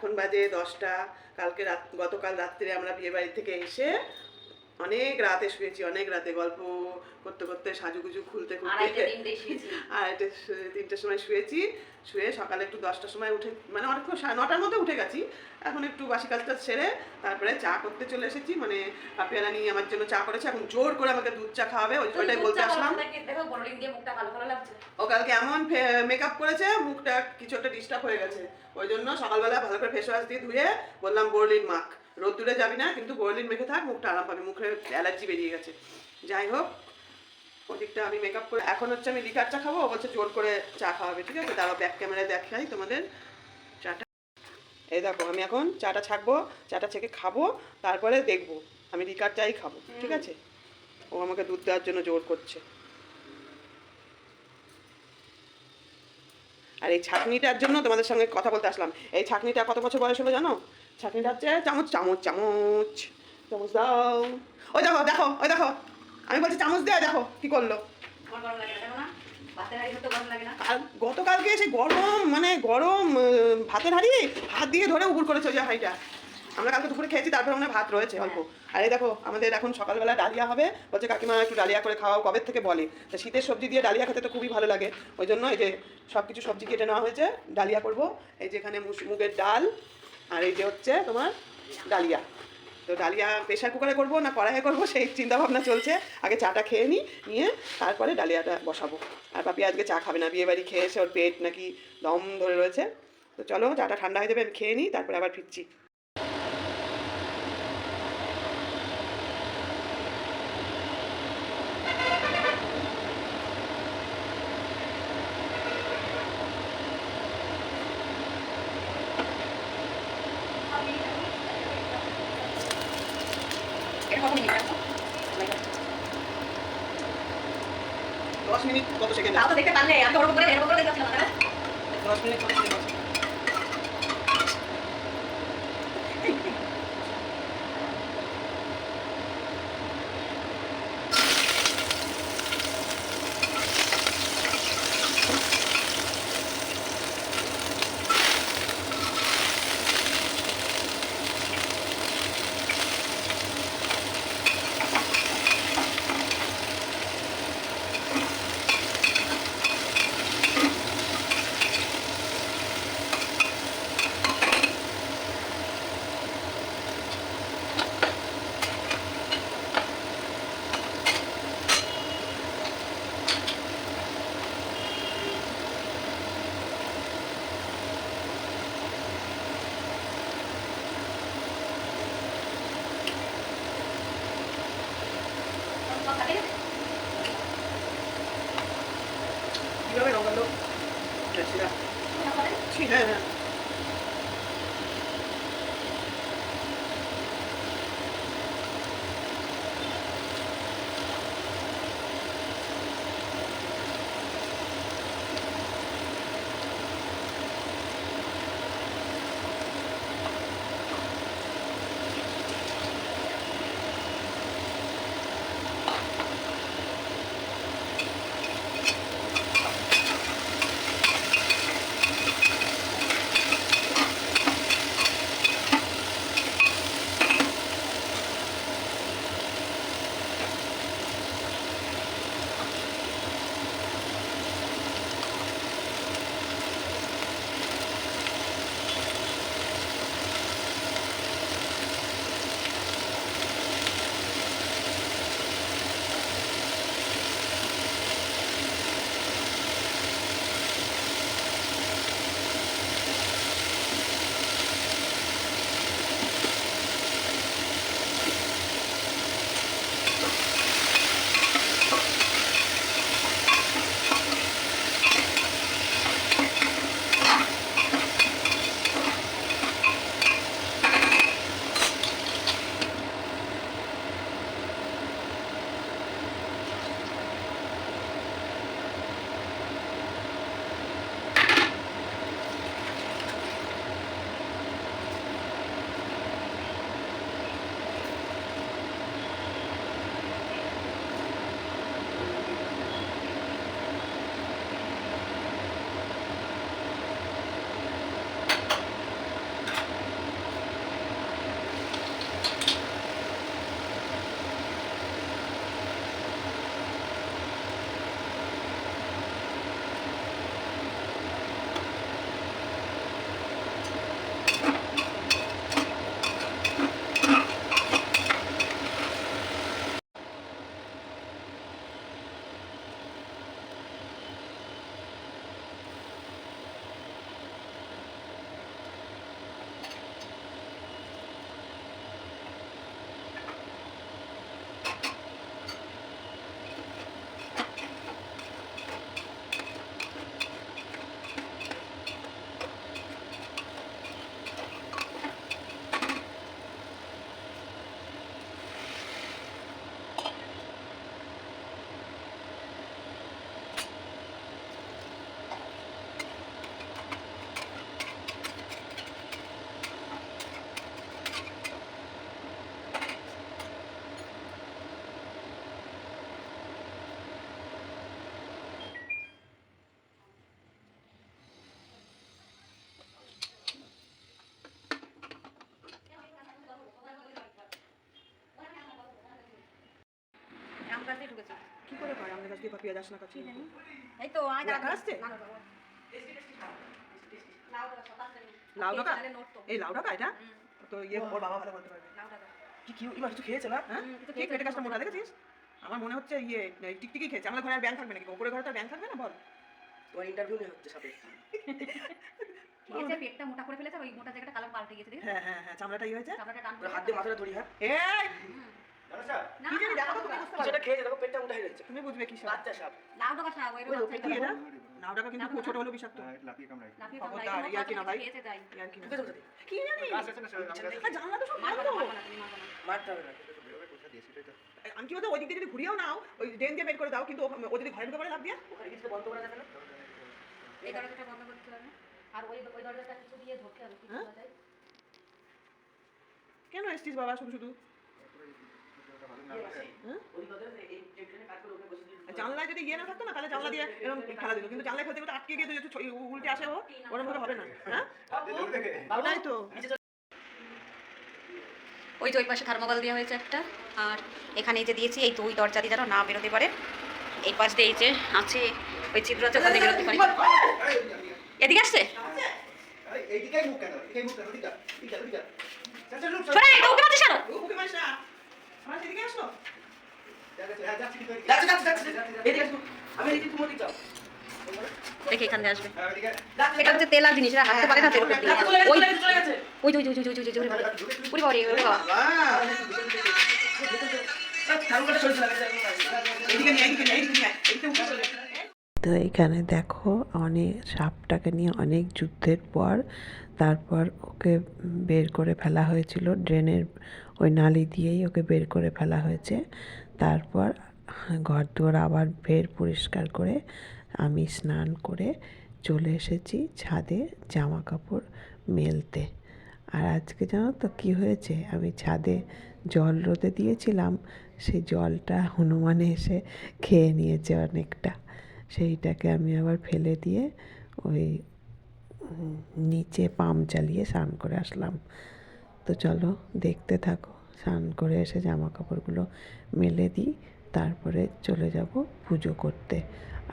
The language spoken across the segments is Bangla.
এখন বাজে দশটা কালকে রাত গতকাল রাত্রে আমরা বিয়ে বাড়ি থেকে এসে অনেক রাতে শুয়েছি অনেক রাতে গল্প করতে করতে সাজুগুজু খুলতে খুলতে আড়াইটে তিনটের সময় শুয়েছি শুয়ে সকালে একটু দশটার সময় উঠে মানে অনেকক্ষণ সাড়ে নটার মধ্যে উঠে গেছি। এখন একটু বাসি কাজটা সেরে তারপরে চা করতে চলে এসেছি। মানে পাপিয়ারা নিয়ে আমার জন্য চা করেছে। এখন জোর করে আমাকে দুধ চা খাওয়াবে। ওই ওইটাই বলতে আসলাম। ও কালকে এমন মেকআপ করেছে মুখটা কিছু একটা ডিস্টার্ব হয়ে গেছে। ওই জন্য সকালবেলা ভালো করে ফেস ওয়াশ দিয়ে ধুয়ে বললাম বোরলিন মাখ। রোদ্দুরে যাবি না কিন্তু বোরলিন মেখে থাক মুখটা আরাম পাবে। মুখে অ্যালার্জি বেরিয়ে গেছে। যাই হোক ওদিকটা আমি মেকআপ করে এখন হচ্ছে আমি লিকার চা খাব। বলছে জোর করে চা খাওয়াবে। ঠিক আছে? তারা ব্যাক ক্যামেরায় দেখাই তোমাদের। এই দেখো, আমি এখন চাটা ছাকবো, চাটা ছেঁকে খাব, তারপরে দেখব। আমি রিকার চাই খাব, ঠিক আছে? ও আমাকে দুধ দেওয়ার জন্য জোর করছে। আর এই ছাঁকনিটার জন্য তোমাদের সঙ্গে কথা বলতে আসলাম। এই ছাঁকনিটা কত বছর বয়স হলো জানো? ছাঁকনিটা হচ্ছে চামচ চামচ চামচ। চামচ দাও। ওই দেখো দেখো, ওই দেখো। আমি বলছি চামচ দেয়া দেখো, কি করল? গতকালকে এসে গরম মানে গরম ভাতের হাঁড়ি হাত দিয়ে ধরে উপর ওই যে হাঁড়িটা। আমরা কালকে দুপুরে খেয়েছি, তারপরে মনে ভাত রয়েছে অল্প। আর দেখো, আমাদের এখন সকালবেলা ডালিয়া হবে। বলছে কাকিমা একটু ডালিয়া করে খাওয়াও, কবে থেকে বলে? তা শীতের সবজি দিয়ে ডালিয়া খেতে তো খুবই ভালো লাগে। ওই জন্য এই যে সব কিছু সবজি কেটে নেওয়া হয়েছে, ডালিয়া করব। এই যে এখানে মুস- মুগের ডাল, আর এই যে হচ্ছে তোমার ডালিয়া। তো ডালিয়া প্রেশার কুকারে করব না কড়াইয়ে করব, সেই চিন্তা ভাবনা চলছে। আগে চাটা খেয়ে নিই নিয়ে তারপরে ডালিয়াটা বসাবো। আর পাপি আজকে চা খাবে না, বিয়ে বাড়ি খেয়ে এসে ওর পেট নাকি দম ধরে রয়েছে। তো চলো, চাটা ঠান্ডা হয়ে যাবে, আমি খেয়ে নিই তারপরে আবার ফিরছি এটা কত মিনিট রাখো দশ মিনিট কত সেকেন্ড তাও তো দেখতে পারলে আমি ওরকম করে এরকম করে দেখছিলাম কাছে পেঁয়াজ কাছে এই তো দেখা না, না। লাউ তো। এই লাউ টাকা এটা? তো ইয়ে ওর বাবা ভালো বলতে পারবে। কি কি ইমা কিছু খেয়েছে না? হ্যাঁ? ঠিক পেটে গাছটা মোটা দেখেছিস? আমার মনে হচ্ছে ইয়ে টিকটিকি খেয়েছে। আমাদের ঘরে আর ব্যাংক থাকবে নাকি? ওপরে ঘরে তো ব্যাংক থাকবে না? বল। তোমার ইন্টারভিউ নিয়ে হচ্ছে সাথে। পেটটা মোটা করে ফেলেছে, ওই মোটা জায়গাটা কালার পাল্টে গেছে, হ্যাঁ হ্যাঁ হ্যাঁ চামড়াটা ইয়ে হয়েছে? চামড়াটা টান হাত দিয়ে মাথাটা ধরি হ্যাঁ? এই! তুমি খেয়েছে? দেখো পেটটা উঠে বুঝবে কি সব বাচ্চা সাপ। লাউ ডাঁটা খাও, ওই বাচ্চা কি এটা। এটা লাউ টাকা কিন্তু ছোট হলো বিষাক্ত। লাফিয়ে খাও, খবরদার, লাউ ইয়ার কি না ভাই? খেয়েছে কি না? ঢুকেছে কোথা থেকে? কি জানি? জানলা তো সব মারবো বন্ধ। না, মারবো না, তুমি মারবো না। মারতে হবে না। আমি কি বলতে ওই দিক দিয়ে যদি ঘুরিয়েও নাও ওই ড্রেন দিয়ে বের করে দাও কিন্তু ও- যদি ঘরে ঢুকে পড়ে লাভ দিয়ে? ওখানে কিছু বন্ধ করা যাবে না? এই দরজাটা বন্ধ করতে হবে। আর ওই ওই দরজাটা কিছু দিয়ে ধরতে হবে কি? করা যায়? কেন এসছিস বাবা শুধু শুধু হ্যাঁ? ওই কথা এই ট্রেনে কাজ করে ওকে বসে দিয়ে আর জানলায় যদি ইয়ে না থাকতো না তাহলে জানলা দিয়ে এরকম খেলা দিত। কিন্তু জানলায় খেলতে খেলতে আটকে গিয়ে যদি উল্টে আসে ও ওরকম ভাবে হবে না হ্যাঁ? ওটাই তো। ওই যে ওই পাশে থার্মোকল দেওয়া হয়েছে একটা আর এখানে এই যে দিয়েছি এই দুই দরজা দিয়ে যেন না বেরোতে পারে। এই পাশ দিয়ে এই যে আছে ওই ছিদ্র আছে ওখান বেরোতে পারে। এদিকে আসছে? ওকে মারিস না। আমার এদিকে আসো। দেখে এখান দিয়ে আসবে। হ্যাঁ এটা হচ্ছে জিনিস এটা হাঁটতে পারে না তেল ওই ওই ওই ওই ওই ওই ওরে বাবা। ওরে বাবা উঠে চলে তো এখানে দেখো অনেক সাপটাকে নিয়ে অনেক যুদ্ধের পর তারপর ওকে বের করে ফেলা হয়েছিল। ড্রেনের ওই নালি দিয়েই ওকে বের করে ফেলা হয়েছে। তারপর ঘর দুয়ার আবার ফের পরিষ্কার করে আমি স্নান করে চলে এসেছি ছাদে জামা কাপড় মেলতে। আর আজকে জানো তো কী হয়েছে? আমি ছাদে জল রোদে দিয়েছিলাম, সেই জলটা হনুমানে এসে খেয়ে নিয়েছে অনেকটা। সেইটাকে আমি আবার ফেলে দিয়ে ওই নিচে পাম্প চালিয়ে স্নান করে আসলাম। তো চলো দেখতে থাকো। স্নান করে এসে জামা কাপড়গুলো মেলে দিই, তারপরে চলে যাব পুজো করতে।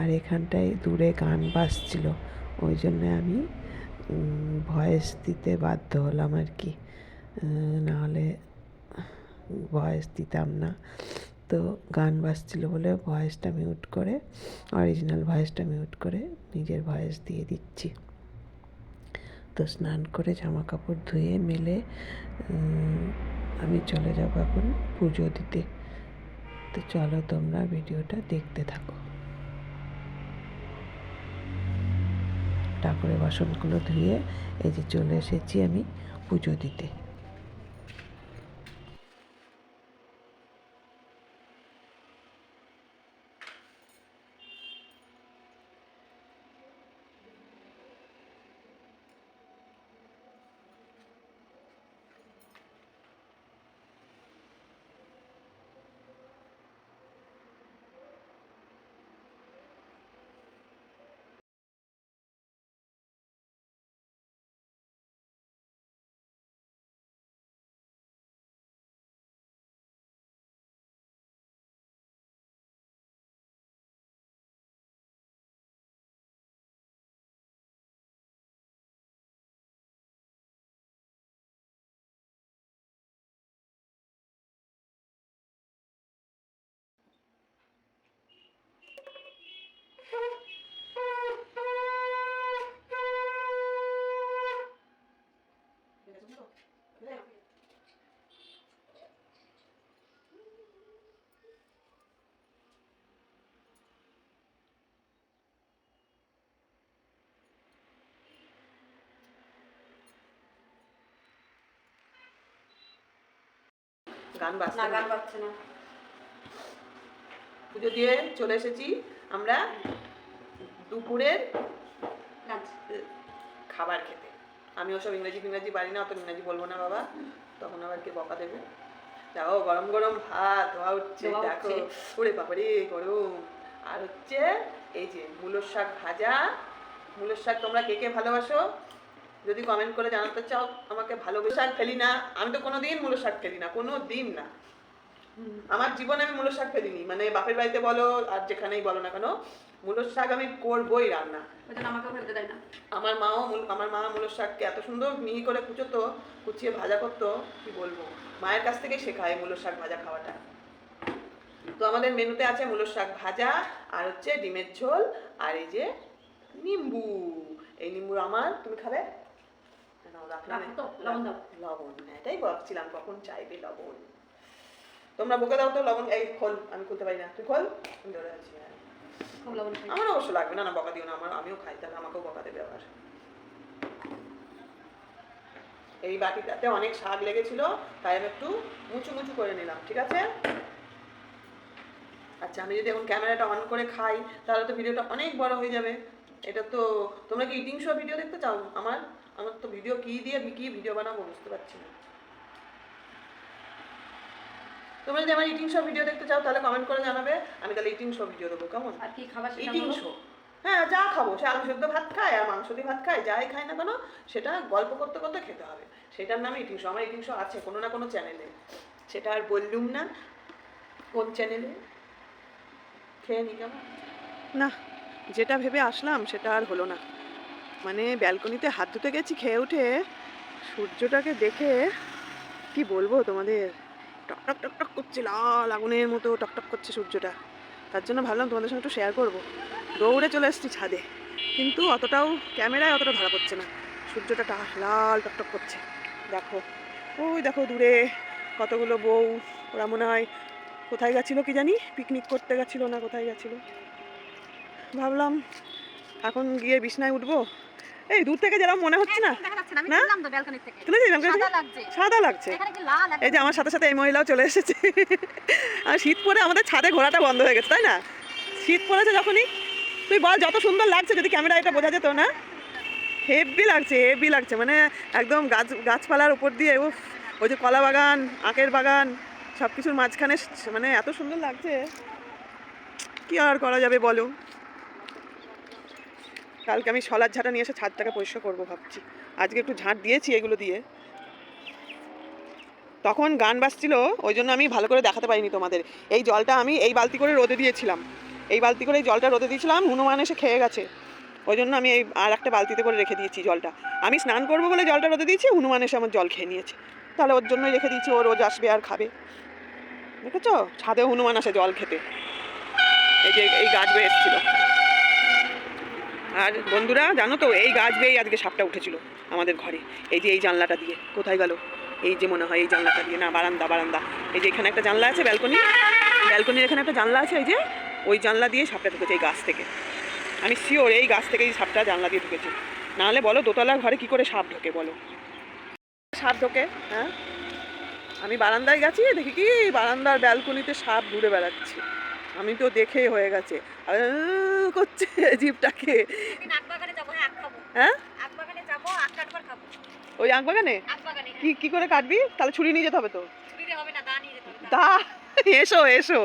আর এখানটায় দূরে গান বাজছিল, ওই জন্যে আমি ভয়েস দিতে বাধ্য হলাম আর কি। নাহলে ভয়েস দিতাম না। তো গান বাজছিল বলে ভয়েসটা মিউট করে, অরিজিনাল ভয়েসটা মিউট করে নিজের ভয়েস দিয়ে দিচ্ছি। তো স্নান করে জামা কাপড় ধুয়ে মেলে আমি চলে যাব এখন পুজো দিতে। তো চলো তোমরা ভিডিওটা দেখতে থাকো। ঠাকুরের বাসনগুলো ধুয়ে এই যে চলে এসেছি আমি পুজো দিতে। গান বাজছে না। গান পাচ্ছে না পুজো দিয়ে চলে এসেছি আমরা দুপুরের খাবার খেতে। আমি ওসব ইংরেজি ফিংরেজি পারি না অত ইংরেজি বলব না বাবা। তখন আবার কে বকা দেবে? দেখো গরম গরম ভাত ধোয়া উঠছে দেখো। ওরে বাবারে গরম। আর হচ্ছে এই যে মূলোর শাক ভাজা মূলোর শাক তোমরা কে কে ভালোবাসো? যদি কমেন্ট করে জানাতে চাও আমাকে ভালোবেসে শাক ফেলি না। আমি তো কোনো দিন মূলো শাক ফেলি না কোনো দিন না। আমার জীবনে আমি মূলো শাক ফেলিনি। মানে বাপের বাড়িতে বলো আর যেখানেই বলো না কেন মূলো শাক আমি করবোই রান্না। ফেলতে দেয় না। আমার মাও আমার মা মূলো শাককে এত সুন্দর মিহি করে কুচোতো কুচিয়ে ভাজা করতো কি বলব? মায়ের কাছ থেকেই শেখা এই মূলো শাক ভাজা খাওয়াটা। তো আমাদের মেনুতে আছে মূলো শাক ভাজা আর হচ্ছে ডিমের ঝোল আর এই যে নিম্বু। এই নিম্বু আমার তুমি খাবে? লবণ লবণ হ্যাঁ, এটাই ভাবছিলাম কখন চাইবে লবণ? তোমরা বকে দাও তো লবণ এই খোল আমি খুলতে পারি না। তুই খোল? আমি ধরে আছি হ্যাঁ। লবণ আমার অবশ্য লাগবে না না বকা দিও না আমার আমিও খাই তাহলে আমাকেও বকা দেবে আবার। এই বাটিটাতে অনেক শাক লেগেছিল তাই আমি একটু মুচু মুচু করে নিলাম ঠিক আছে? আচ্ছা আমি যদি এখন ক্যামেরাটা অন করে খাই তাহলে তো ভিডিওটা অনেক বড় হয়ে যাবে। এটা তো তোমরা কি ইটিং শো ভিডিও দেখতে চাও? আমার আমার তো ভিডিও কি দিয়ে কি ভিডিও বানাবো বুঝতে পারছি না। তোমরা যদি আমার ইটিং শো ভিডিও দেখতে চাও তাহলে কমেন্ট করে জানাবে। আমি তাহলে ইটিং শো ভিডিও দেবো কেমন? আর কি খাবার সেটা ইটিং শো হ্যাঁ যা খাব। সে আলু সেদ্ধ ভাত খায় আর মাংস দিয়ে ভাত খায় যাই খায় না কেন সেটা গল্প করতে করতে খেতে হবে। সেটার নামে ইটিং শো আমার ইটিং শো আছে কোনো না কোনো চ্যানেলে সেটা আর বললুম না। কোন চ্যানেলে খেয়ে নি কেমন? না যেটা ভেবে আসলাম সেটা আর হলো না। মানে ব্যালকনিতে হাত ধুতে গেছি খেয়ে উঠে সূর্যটাকে দেখে কি বলব তোমাদের? টকটক টকটক করছে, লাল আগুনের মতো টকটক করছে সূর্যটা। তার জন্য ভাবলাম তোমাদের সঙ্গে একটু শেয়ার করব। দৌড়ে চলে এসেছি ছাদে। কিন্তু অতটাও ক্যামেরায় অতটা ধরা পড়ছে না। সূর্যটা টা- লাল টকটক করছে। দেখো, ওই দেখো দূরে কতগুলো বউ, ওরা মনে হয় কোথায় গেছিল কি জানি? পিকনিক করতে গেছিল না কোথায় গেছিল? ভাবলাম, এখন গিয়ে বিছনায় উঠবো? এই দূর থেকে যেরকম মনে হচ্ছে না? না আমি না? ব্যালকনি থেকে। সাদা লাগছে। এই যে আমার সাথে সাথে এই মহিলাও চলে এসেছে। আর শীত পরে আমাদের ছাদে ঘোরাটা বন্ধ হয়ে গেছে তাই না? শীত পড়েছে যখনই। তুই বল যত সুন্দর লাগছে যদি ক্যামেরা এটা বোঝা যেত না। হেভি লাগছে হেভি লাগছে। মানে একদম গাছ গাছপালার উপর দিয়ে উফ ওই যে কলা বাগান আখের বাগান সব কিছুর মাঝখানে মানে এত সুন্দর লাগছে। কি আর করা যাবে বলো? কালকে আমি সলার ঝাঁটা নিয়ে এসে ছাদটাকে পরিষ্কার করব ভাবছি। আজকে একটু ঝাঁট দিয়েছি এগুলো দিয়ে। তখন গান বাজছিল, ওই জন্য আমি ভালো করে দেখাতে পারিনি তোমাদের। এই জলটা আমি এই বালতি করে রোদে দিয়েছিলাম। এই বালতি করে এই জলটা রোদে দিয়েছিলাম, হনুমান এসে খেয়ে গেছে। ওই জন্য আমি এই আর একটা বালতিতে করে রেখে দিয়েছি জলটা। আমি স্নান করব বলে জলটা রোদে দিয়েছি, হনুমান এসে আমার জল খেয়ে নিয়েছে। তাহলে ওর জন্যই রেখে দিয়েছি, ও রোজ আসবে আর খাবে। দেখেছ? ছাদে হনুমান আসে জল খেতে। এই যে এই গাছ বেয়ে এসেছিল। আর বন্ধুরা, জানো তো, এই গাছ বেয়েই আজকে সাপটা উঠেছিল আমাদের ঘরে। এই যে এই জানলাটা দিয়ে, কোথায় গেল? এই যে মনে হয় এই জানলাটা দিয়ে, না, বারান্দা বারান্দা। এই যে এখানে একটা জানলা আছে, ব্যালকনি। ব্যালকনির এখানে একটা জানলা আছে, এই যে, ওই জানলা দিয়ে সাপটা ঢুকেছে এই গাছ থেকে। আমি শিওর এই গাছ থেকে এই সাপটা জানলা দিয়ে ঢুকেছে। নাহলে বলো, দোতলার ঘরে কি করে সাপ ঢোকে, বলো? সাপ ঢোকে হ্যাঁ? আমি বারান্দায় গেছি, দেখি কি, বারান্দার ব্যালকনিতে সাপ ঘুরে বেড়াচ্ছে। আমি তো দেখে হয়ে গেছে। করছে জিপটাকে হ্যাঁ হ্যাঁ? ওই আঁক বাগানে আখবাগানে কি কি করে কাটবি? তাহলে ছুরি নিয়ে যেতে হবে তো। দা এসো এসো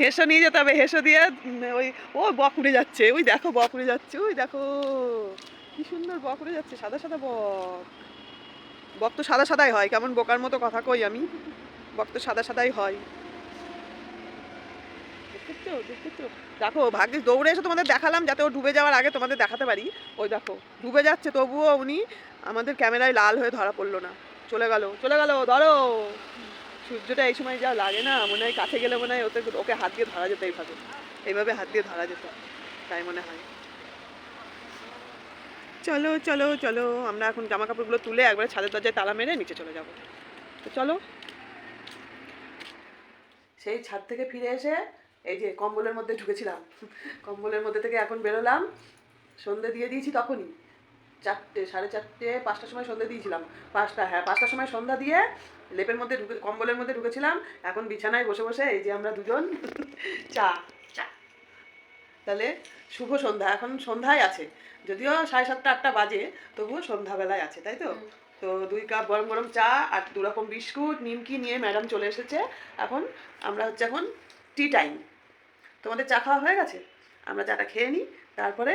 হেসো নিয়ে যেতে হবে হেসো দিয়ে ওই ও বক উড়ে যাচ্ছে। ওই দেখো বক উড়ে যাচ্ছে ওই দেখো। কি সুন্দর বক উড়ে যাচ্ছে সাদা সাদা বক। বক তো সাদা সাদাই হয় কেমন বোকার মতো কথা কই আমি। বক তো সাদা সাদাই হয়। দেখো, ভাগ্যিস দৌড়ে এসে তোমাদের দেখালাম যাতে ও ডুবে যাওয়ার আগে তোমাদের দেখাতে পারি। ওই দেখো, ডুবে যাচ্ছে, তবুও উনি আমাদের ক্যামেরায় লাল হয়ে ধরা পড়ল না। চলে গেল চলে গেল, ধরো! সূর্যটা এই সময় যা লাগে না, মনে হয় কাছে গেলে মনে হয় ওতে ওকে হাত দিয়ে ধরা যেত এইভাবে। এইভাবে হাত দিয়ে ধরা যেত, তাই মনে হয়। চলো চলো চলো, আমরা এখন জামা কাপড়গুলো তুলে একবারে ছাদের দরজায় তালা মেরে নিচে চলে যাব। তো চলো। সেই ছাদ থেকে ফিরে এসে এই যে কম্বলের মধ্যে ঢুকেছিলাম। কম্বলের মধ্যে থেকে এখন বেরোলাম। সন্ধে দিয়ে দিয়েছি তখনই। চারটে সাড়ে চারটে পাঁচটার সময় সন্ধে দিয়েছিলাম। পাঁচটা হ্যাঁ পাঁচটার সময় সন্ধ্যা দিয়ে লেপের মধ্যে ঢুকে কম্বলের মধ্যে ঢুকেছিলাম। এখন বিছানায় বসে বসে এই যে আমরা দুজন চা চা। তাহলে শুভ সন্ধ্যা। এখন সন্ধ্যায় আছে। যদিও সাড়ে সাতটা আটটা বাজে তবুও সন্ধ্যাবেলায় আছে তাই তো? তো দুই কাপ গরম গরম চা আর দু রকম বিস্কুট নিমকি নিয়ে ম্যাডাম চলে এসেছে। এখন আমরা হচ্ছে এখন টি টাইম তোমাদের চা খাওয়া হয়ে গেছে? আমরা চাটা খেয়ে নিই তারপরে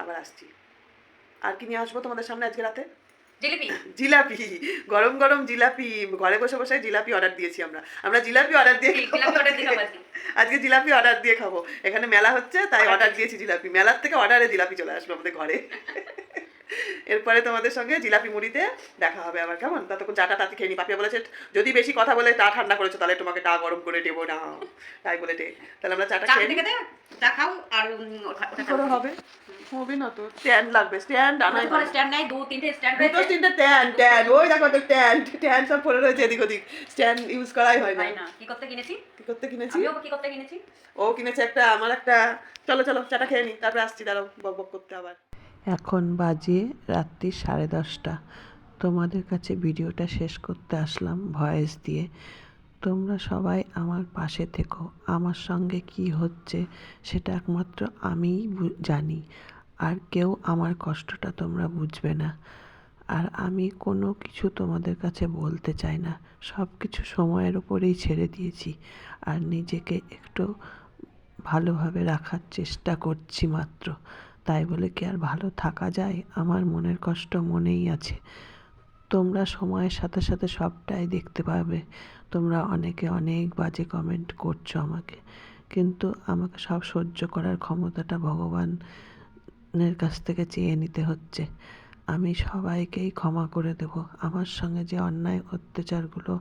আবার আসছি। আর কি নিয়ে আসব তোমাদের সামনে আজকে রাতে? জিলিপি। জিলাপি গরম গরম জিলাপি। ঘরে বসে বসে জিলাপি অর্ডার দিয়েছি আমরা। আমরা জিলাপি অর্ডার দিয়ে। আজকে? জিলাপি অর্ডার দিয়ে খাব। এখানে মেলা হচ্ছে তাই অর্ডার দিয়েছি। জিলাপি। মেলার থেকে অর্ডারে জিলাপি চলে আসবে আমাদের ঘরে। এরপরে তোমাদের সঙ্গে জিলাপি মুড়িতে দেখা হবে আবার কেমন? ততক্ষণ চাটা তাতে খেয়ে নি। পাপিয়া বলেছে যদি বেশি কথা বলে টা ঠান্ডা করেছ তাহলে তোমাকে টা গরম করে দেবো না। তাই বলে দে। তাহলে আমরা চাটা খেয়ে নিই চা খাও আর। করে হবে। হবে না তো। স্ট্যান্ড লাগবে স্ট্যান্ড আনাই তোমার স্ট্যান্ড নাই দু তিনটে স্ট্যান্ড দুটো রয়েছে। তিনটে ট্যান ট্যান ওই দেখো তো ট্যান ট্যান সব পড়ে রয়েছে এদিক ওদিক। স্ট্যান্ড ইউজ করাই হয় না। হয় না। কি করতে কিনেছি? কি করতে কিনেছি? আমিও কি করতে কিনেছি? ও কিনেছে একটা আমার একটা। চলো চলো চাটা খেয়ে নি তারপরে আসছি দাঁড়াও বক বক করতে আবার। এখন বাজে রাত্রি সাড়ে দশটা। তোমাদের কাছে ভিডিওটা শেষ করতে আসলাম ভয়েস দিয়ে। তোমরা সবাই আমার পাশে থেকো। আমার সঙ্গে কি হচ্ছে সেটা একমাত্র আমিই জানি। আর কেউ আমার কষ্টটা তোমরা বুঝবে না। আর আমি কোনো কিছু তোমাদের কাছে বলতে চাই না। সব কিছু সময়ের উপরেই ছেড়ে দিয়েছি। আর নিজেকে একটু ভালোভাবে রাখার চেষ্টা করছি মাত্র। তাই বলে কি আর ভালো থাকা যায়? আমার মনের কষ্ট মনেই আছে। তোমরা সময়ের সাথে সাথে সবটাই দেখতে পাবে। তোমরা অনেকে অনেক বাজে কমেন্ট করছ আমাকে। কিন্তু আমাকে সব সহ্য করার ক্ষমতাটা ভগবানের কাছ থেকে চেয়ে নিতে হচ্ছে। আমি সবাইকেই ক্ষমা করে দেব। আমার সঙ্গে যে অন্যায় অত্যাচারগুলো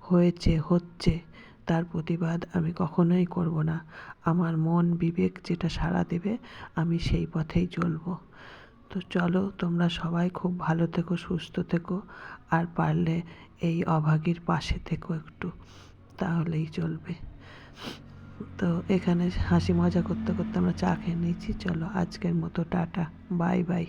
হয়েছে, হচ্ছে তার প্রতিবাদ আমি কখনোই করব না। আমার মন বিবেক যেটা সাড়া দেবে, আমি সেই পথেই চলবো। তো চলো, তোমরা সবাই খুব ভালো থেকো, সুস্থ থেকো, আর পারলে এই অভাগীর পাশে থেকো একটু। তাহলেই চলবে। তো এখানে হাসি মজা করতে করতে আমরা চা খেয়ে নিয়েছি। চলো, আজকের মতো টাটা। Bye bye.